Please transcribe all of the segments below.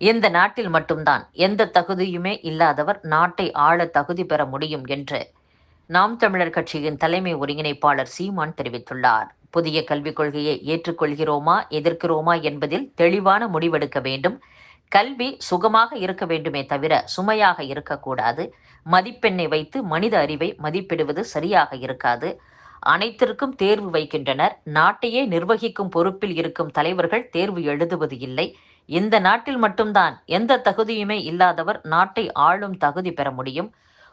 இந்த நாட்டில் மட்டும்தான் எந்த தகுதியுமே இல்லாதவர் நாட்டை ஆள தகுதி பெற முடியும் என்று நாம் தமிழர் கட்சியின் தலைமை ஒருங்கிணைப்பாளர் சீமான் தெரிவித்துள்ளார். புதிய கல்விக் கொள்கையை ஏற்றுக்கொள்கிறோமா எதிர்க்கிறோமா என்பதில் தெளிவான முடிவெடுக்க வேண்டும். கல்வி சுகமாக இருக்க வேண்டுமே தவிர சுமையாக இருக்கக்கூடாது. மதிப்பெண்ணை வைத்து மனித அறிவை மதிப்பிடுவது சரியாக இருக்காது. அனைத்திற்கும் தேர்வு வைக்கின்றனர். நாட்டையே நிர்வகிக்கும் பொறுப்பில் இருக்கும் தலைவர்கள் தேர்வு எழுதுவது இல்லை. இந்த நாட்டில் மட்டும்தான் எந்த தகுதியுமே இல்லாதவர் நாட்டை ஆளும் தகுதி பெற முடியும்.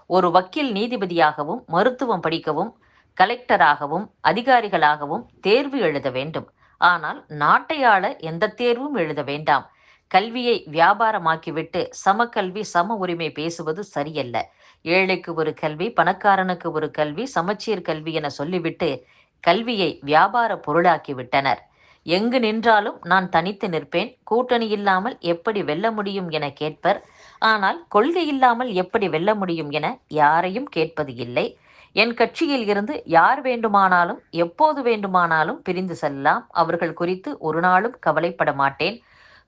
ஒரு வக்கீல் நீதிபதியாகவும் மருத்துவம் படிக்கவும் கலெக்டராகவும் அதிகாரிகளாகவும் தேர்வு எழுத வேண்டும். ஆனால் நாட்டை ஆள எந்த தேர்வும் எழுத வேண்டாம். கல்வியை வியாபாரமாக்கிவிட்டு சமக்கல்வி சம உரிமை பேசுவது சரியல்ல. ஏழைக்கு ஒரு கல்வி பணக்காரனுக்கு ஒரு கல்வி சமச்சீர் கல்வி என சொல்லிவிட்டு கல்வியை வியாபார பொருளாக்கிவிட்டனர். எங்கு நின்றாலும் நான் தனித்து நிற்பேன். கூட்டணி இல்லாமல் எப்படி வெல்ல முடியும் என கேட்பர். ஆனால் கொள்கை இல்லாமல் எப்படி வெல்ல முடியும் என யாரையும் கேட்பது இல்லை. என் கட்சியில் இருந்து யார் வேண்டுமானாலும் எப்போது வேண்டுமானாலும் பிரிந்து செல்லலாம். அவர்கள் குறித்து ஒரு நாளும் கவலைப்பட மாட்டேன்.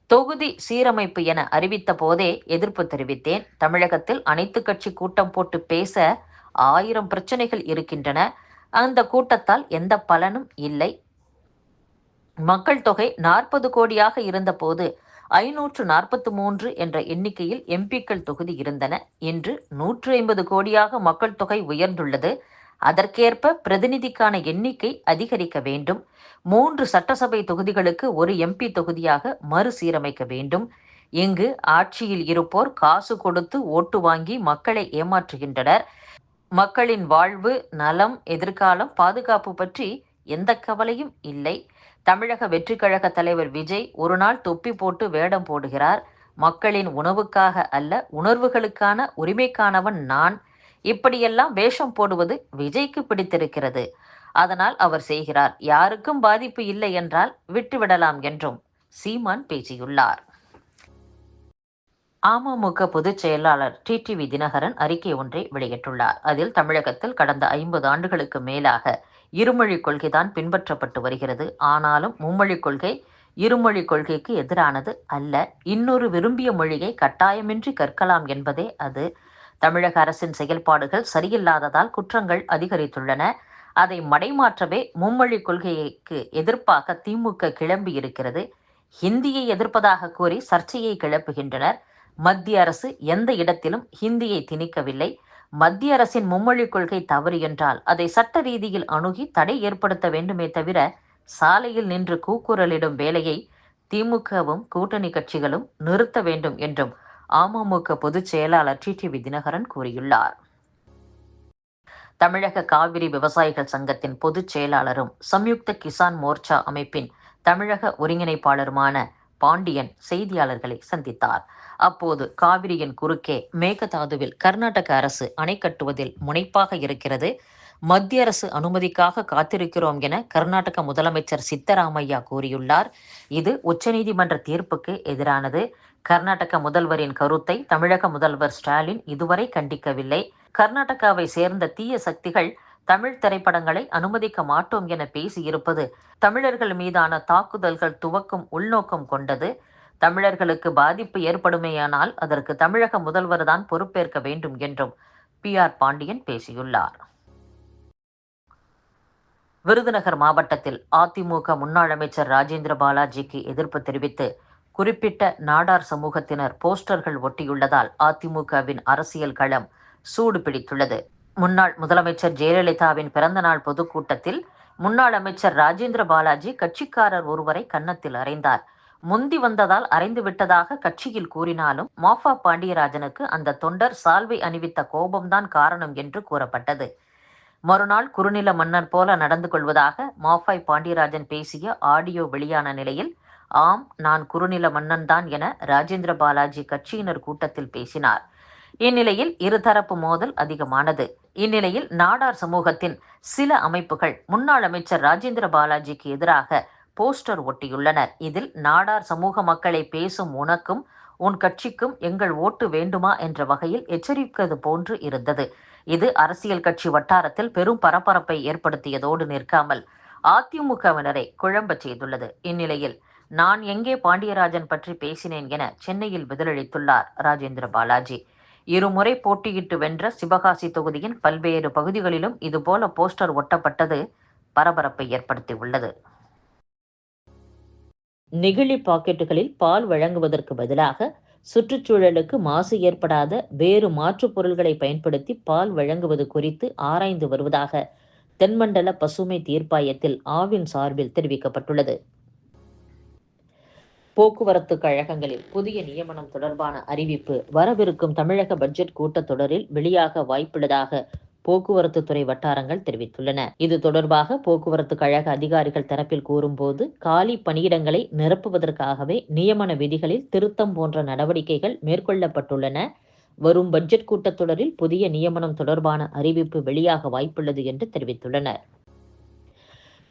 தொகுதி சீரமைப்பு என அறிவித்த போதே எதிர்ப்பு தெரிவித்தேன். தமிழகத்தில் அனைத்து கட்சி கூட்டம் போட்டு பேச ஆயிரம் பிரச்சனைகள் இருக்கின்றன. அந்த கூட்டத்தால் எந்த பலனும் இல்லை. மக்கள் தொகை நாற்பது கோடியாக இருந்தபோது ஐநூற்று நாற்பத்தி மூன்று என்ற எண்ணிக்கையில் எம்பிக்கள் தொகுதி இருந்தன. இன்று நூற்று ஐம்பது கோடியாக மக்கள் தொகை உயர்ந்துள்ளது. அதற்கேற்ப பிரதிநிதிக்கான எண்ணிக்கை அதிகரிக்க வேண்டும். மூன்று சட்டசபை தொகுதிகளுக்கு ஒரு எம்பி தொகுதியாக மறுசீரமைக்க வேண்டும். இங்கு ஆட்சியில் இருப்போர் காசு கொடுத்து ஓட்டு வாங்கி மக்களை ஏமாற்றுகின்றனர். மக்களின் வாழ்வு நலம் எதிர்காலம் பாதுகாப்பு பற்றி எந்த கவலையும் இல்லை. தமிழக வெற்றி கழக தலைவர் விஜய் ஒரு நாள் தொப்பி போட்டு வேடம் போடுகிறார். மக்களின் உணவுக்காக அல்ல உணர்வுகளுக்கான உரிமைக்கானவன் நான். இப்படியெல்லாம் வேஷம் போடுவது விஜய்க்கு பிடித்திருக்கிறது. அதனால் அவர் செய்கிறார். யாருக்கும் பாதிப்பு இல்லை என்றால் விட்டுவிடலாம் என்றும் சீமான் பேசியுள்ளார். அமமுக பொதுச் செயலாளர் டிடிவி தினகரன் அறிக்கை ஒன்றை வெளியிட்டுள்ளார். அதில் தமிழகத்தில் கடந்த ஐம்பது ஆண்டுகளுக்கு மேலாக இருமொழிக் கொள்கைதான் பின்பற்றப்பட்டு வருகிறது. ஆனாலும் மும்மொழி கொள்கை இருமொழி கொள்கைக்கு எதிரானது அல்ல. இன்னொரு விரும்பிய மொழியை கட்டாயமின்றி கற்கலாம் என்பதே அது. தமிழக அரசின் செயல்பாடுகள் சரியில்லாததால் குற்றங்கள் அதிகரித்துள்ளன. அதை மடைமாற்றவே மும்மொழி கொள்கைக்கு எதிர்ப்பாக திமுக கிளம்பி இருக்கிறது ஹிந்தியை எதிர்ப்பதாக கூறி சர்ச்சையை கிளப்புகின்றனர். மத்திய அரசு எந்த இடத்திலும் ஹிந்தியை திணிக்கவில்லை. மத்திய அரசின் மும்மொழி கொள்கை தவறு என்றால் அதை சட்ட ரீதியில் அணுகி தடை ஏற்படுத்த வேண்டுமே தவிர சாலையில் நின்று கூக்குரலிடும் வேலையை திமுகவும் கூட்டணி கட்சிகளும் நிறுத்த வேண்டும் என்றும் அமமுக பொதுச் செயலாளர் டிடிவி தினகரன் கூறியுள்ளார். தமிழக காவிரி விவசாயிகள் சங்கத்தின் பொதுச் செயலாளரும் சம்யுக்த கிசான் மோர்ச்சா அமைப்பின் தமிழக ஒருங்கிணைப்பாளருமான பாண்டியன் செய்தியாளர்களை சந்தித்தார். அப்போது காவிரியின் குறுக்கே மேகதாதுவில் கர்நாடக அரசு அணை கட்டுவதில் முனைப்பாக இருக்கிறது. மத்திய அரசு அனுமதிக்காக காத்திருக்கிறோம் என கர்நாடக முதலமைச்சர் சித்தராமையா கூறியுள்ளார். இது உச்சநீதிமன்ற தீர்ப்புக்கு எதிரானது. கர்நாடக முதல்வரின் கருத்தை தமிழக முதல்வர் ஸ்டாலின் இதுவரை கண்டிக்கவில்லை. கர்நாடகாவை சேர்ந்த தீய சக்திகள் தமிழ் திரைப்படங்களை அனுமதிக்க மாட்டோம் என பேசியிருப்பது தமிழர்கள் மீதான தாக்குதல்கள் துவக்கும் உள்நோக்கம் கொண்டது. தமிழர்களுக்கு பாதிப்பு ஏற்படுமேயானால் அதற்கு தமிழக முதல்வர் தான் பொறுப்பேற்க வேண்டும் என்றும் பி ஆர் பாண்டியன் பேசியுள்ளார். விருதுநகர் மாவட்டத்தில் அதிமுக முன்னாள் அமைச்சர் ராஜேந்திர பாலாஜிக்கு எதிர்ப்பு தெரிவித்து குறிப்பிட்ட நாடார் சமூகத்தினர் போஸ்டர்கள் ஒட்டியுள்ளதால் அதிமுகவின் அரசியல் களம் சூடு பிடித்துள்ளது. முன்னாள் முதலமைச்சர் ஜெயலலிதாவின் பிறந்தநாள் பொதுக்கூட்டத்தில் முன்னாள் அமைச்சர் ராஜேந்திர பாலாஜி கட்சிக்காரர் ஒருவரை கன்னத்தில் அறைந்தார். முந்தி வந்ததால் அரைந்து விட்டதாக கட்சியில் கூறினாலும் மாஃபா பாண்டியராஜனுக்கு அந்த தொண்டர் சால்வை அணிவித்த கோபம்தான் காரணம் என்று கூறப்பட்டது. மறுநாள் குறுநில மன்னர் போல நடந்து கொள்வதாக மாஃபாய் பாண்டியராஜன் பேசிய ஆடியோ வெளியான நிலையில் ஆம் நான் குறுநில மன்னன் தான் என ராஜேந்திர பாலாஜி கட்சியினர் கூட்டத்தில் பேசினார். இந்நிலையில் இருதரப்பு மோதல் அதிகமானது. இந்நிலையில் நாடார் சமூகத்தின் சில அமைப்புகள் முன்னாள் அமைச்சர் ராஜேந்திர பாலாஜிக்கு எதிராக போஸ்டர் ஒட்டியுள்ளனர். இதில் நாடார் சமூக மக்களை பேசும் உனக்கும் உன் கட்சிக்கும் எங்கள் ஓட்டு வேண்டுமா? என்ற வகையில் எச்சரிப்பது போன்று இருந்தது. இது அரசியல் கட்சி வட்டாரத்தில் பெரும் பரபரப்பை ஏற்படுத்தியதோடு நிற்காமல் அதிமுகவினரை குழம்ப செய்துள்ளது. இந்நிலையில் நான் எங்கே பாண்டியராஜன் பற்றி பேசினேன் என சென்னையில் பதிலளித்துள்ளார் ராஜேந்திர பாலாஜி. இருமுறை போட்டியிட்டு வென்ற சிவகாசி தொகுதியின் பல்வேறு பகுதிகளிலும் இதுபோல போஸ்டர் ஒட்டப்பட்டது பரபரப்பை ஏற்படுத்தியுள்ளது. நெகிழி பாக்கெட்டுகளில் பால் வழங்குவதற்கு பதிலாக சுற்றுச்சூழலுக்கு மாசு ஏற்படாத வேறு மாற்றுப் பொருள்களை பயன்படுத்தி பால் வழங்குவது குறித்து ஆராய்ந்து வருவதாக தென்மண்டல பசுமை தீர்ப்பாயத்தில் ஆவின் சார்பில் தெரிவிக்கப்பட்டுள்ளது. போக்குவரத்து கழகங்களில் புதிய நியமனம் தொடர்பான அறிவிப்பு வரவிருக்கும் தமிழக பட்ஜெட் கூட்டத்தொடரில் வெளியாக வாய்ப்புள்ளதாக போக்குவரத்து துறை வட்டாரங்கள் தெரிவித்துள்ளன. இது தொடர்பாக போக்குவரத்து கழக அதிகாரிகள் தரப்பில் கூறும்போது காலி பணியிடங்களை நிரப்புவதற்காகவே நியமன விதிகளில் திருத்தம் போன்ற நடவடிக்கைகள் மேற்கொள்ளப்பட்டுள்ளன. வரும் பட்ஜெட் கூட்டத்தொடரில் புதிய நியமனம் தொடர்பான அறிவிப்பு வெளியாக வாய்ப்புள்ளது என்று தெரிவித்துள்ளனர்.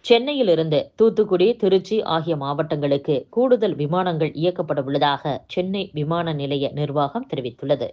சென்னையிலிருந்து தூத்துக்குடி திருச்சி ஆகிய மாவட்டங்களுக்கு கூடுதல் விமானங்கள் இயக்கப்பட உள்ளதாக சென்னை விமான நிலைய நிர்வாகம் தெரிவித்துள்ளது.